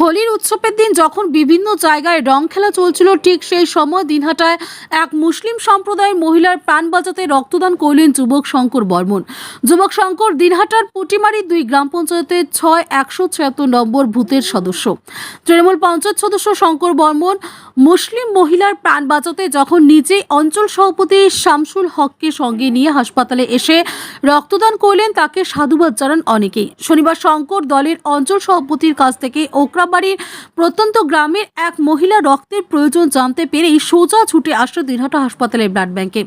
হোলির উৎসবের দিন যখন বিভিন্ন জায়গায় রং খেলা চলছিল, ঠিক সেই সময় দিনহাটায় এক মুসলিম সম্প্রদায়ের মহিলার প্রাণ বাঁচাতে রক্তদান করলেন যুবক শঙ্কর বর্মন। যুবক শঙ্কর দিনহাটার পুটিমারি দুই গ্রাম পঞ্চায়েতের ছয় একশো ছিয়াত্তর নম্বর ভূতের সদস্য। তৃণমূল পঞ্চায়েত সদস্য শঙ্কর বর্মন, মুসলিম মহিলার প্রাণ বাঁচাতে যখন নিজেই অঞ্চল সভাপতি শামসুল হককে সঙ্গে নিয়ে হাসপাতালে এসে রক্তদান করলেন, তাকে সাধুবাদ জানান অনেকেই। শনিবার শঙ্কর দলের অঞ্চল সভাপতির কাছ থেকে ওকরাবাড়ির প্রত্যন্ত গ্রামের এক মহিলা রক্তের প্রয়োজন জানতে পেরেই সোজা ছুটে আসে দিনহাটা হাসপাতালের ব্লাড ব্যাংকে।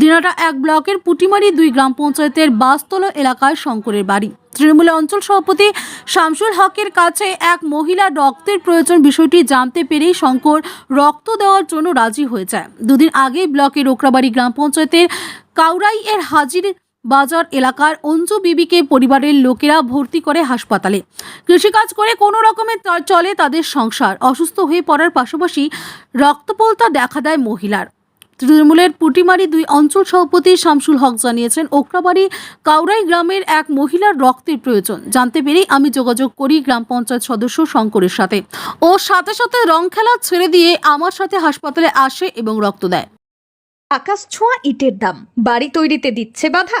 দিনহাটা এক ব্লকের পুটিমারি দুই গ্রাম পঞ্চায়েতের বাসতলা এলাকায় শঙ্করের বাড়ি। তৃণমূলের অঞ্চল সভাপতি শামসুল হকের কাছে এক মহিলা রক্তের প্রয়োজন বিষয়টি জানতে পেরেই শঙ্কর রক্ত দেওয়ার জন্য রাজি হয়ে যায়। দুদিন আগে ব্লকের ওকরাবাড়ি গ্রাম পঞ্চায়েতের কাউরাই এর হাজির বাজার এলাকার অঞ্জু বিবিকে পরিবারের লোকেরা ভর্তি করে হাসপাতালে। কৃষিকাজ করে কোনো রকমে চলে তাদের সংসার। অসুস্থ হয়ে পড়ার পাশাপাশি রক্তপলতা দেখা দেয় মহিলার। তৃণমূলের পুটিমারি দুই অঞ্চল সভাপতি শামসুল হক জানিয়েছেন ওকরাবাড়ি কাউরাই গ্রামের এক মহিলার রক্তের প্রয়োজন। জানতে পেরেই আমি যোগাযোগ করি গ্রাম পঞ্চায়েত সদস্য শঙ্করের সাথে। ও সাথে সাথে রং খেলা ছেড়ে দিয়ে আমার সাথে হাসপাতালে আসে এবং রক্ত দেয়। আকাশ ছোঁয়া ইটের দাম। বাড়ি তৈরিতে দিচ্ছে বাধা।